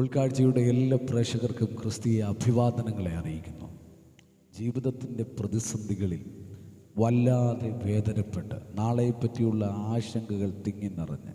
ഉൾക്കാഴ്ചയുടെ എല്ലാ പ്രേക്ഷകർക്കും ക്രിസ്തീയ അഭിവാദനങ്ങളെ അറിയിക്കുന്നു. ജീവിതത്തിന്റെ പ്രതിസന്ധികളിൽ വല്ലാതെ വേദനപ്പെട്ട് നാളെപ്പറ്റിയുള്ള ആശങ്കകൾ തിങ്ങി നിറഞ്ഞ്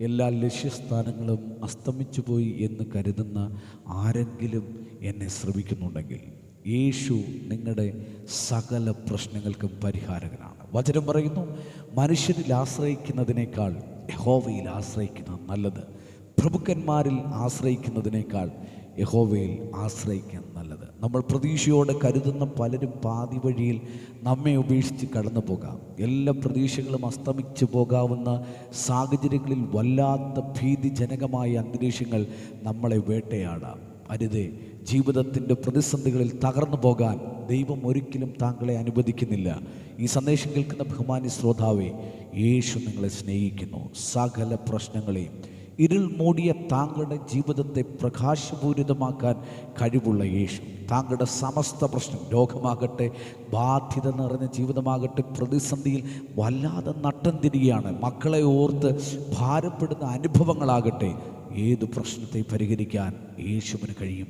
എല്ലാ ലക്ഷ്യസ്ഥാനങ്ങളും അസ്തമിച്ചു പോയി എന്ന് കരുതുന്ന ആരെങ്കിലും എന്നെ ശ്രമിക്കുന്നുണ്ടെങ്കിൽ യേശു നിങ്ങളുടെ സകല പ്രശ്നങ്ങൾക്കും പരിഹാരകനാണ്. വചനം പറയുന്നു മനുഷ്യരിൽ ആശ്രയിക്കുന്നതിനേക്കാൾ യഹോവയിൽ ആശ്രയിക്കുന്നത് നല്ലത്. പ്രഭുക്കന്മാരിൽ ആശ്രയിക്കുന്നതിനേക്കാൾ യഹോവയിൽ ആശ്രയിക്കാൻ നല്ലത്. നമ്മൾ പ്രതീക്ഷയോടെ കരുതുന്ന പലരും പാതി വഴിയിൽ നമ്മെ ഉപേക്ഷിച്ച് കടന്നു പോകാം. എല്ലാ പ്രതീക്ഷകളും അസ്തമിച്ചു പോകാവുന്ന സാഹചര്യങ്ങളിൽ വല്ലാത്ത ഭീതിജനകമായ അന്തരീക്ഷങ്ങൾ നമ്മളെ വേട്ടയാടാം. അരുതേ ജീവിതത്തിന്റെ പ്രതിസന്ധികളിൽ തകർന്നു പോകാൻ ദൈവം ഒരിക്കലും താങ്കളെ അനുവദിക്കുന്നില്ല. ഈ സന്ദേശം കേൾക്കുന്ന ബഹുമാനി ശ്രോതാവെ യേശു നിങ്ങളെ സ്നേഹിക്കുന്നു. സകല പ്രശ്നങ്ങളെയും ഇരുൾ മൂടിയ താങ്കളുടെ ജീവിതത്തെ പ്രകാശപൂരിതമാക്കാൻ കഴിവുള്ള യേശു. താങ്കളുടെ സമസ്ത പ്രശ്നം രോഗമാകട്ടെ ബാധ്യത നിറഞ്ഞ ജീവിതമാകട്ടെ പ്രതിസന്ധിയിൽ വല്ലാതെ നട്ടം തിരികെയാണ് മക്കളെ ഓർത്ത് ഭാരപ്പെടുന്ന അനുഭവങ്ങളാകട്ടെ ഏത് പ്രശ്നത്തെ പരിഹരിക്കാൻ യേശുവിന് കഴിയും.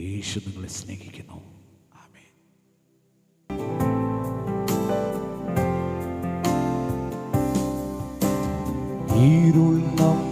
യേശു നിങ്ങളെ സ്നേഹിക്കുന്നു. ഇരുൾ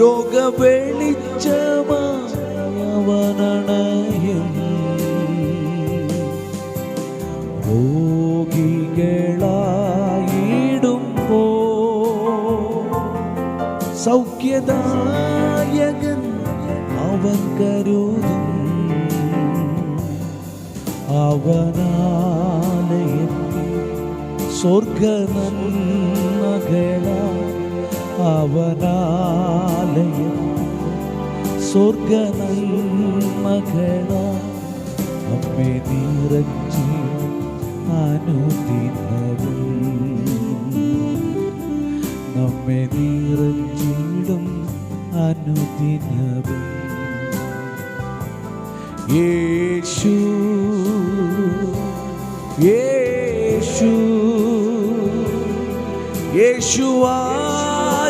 ലോക വെളിച്ചമായവനണയും സൗഖ്യദായകൻ അവൻ കരുതും. അവനാലയത്തിൽ സ്വർഗ അവനാലയത്തിൽ സ്വർഗ നന്മകളാ അമ്മേ നിറച്ചി അനുദിനവും. നമ്മെ യേശു യേശു യേശു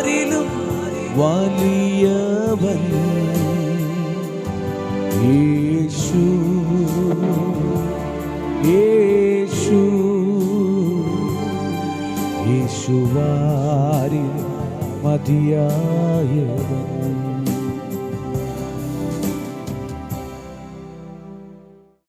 ആരിലും വലിയവൻ യേശു യേശു യേശുവാരിൽ മതിയായവൻ.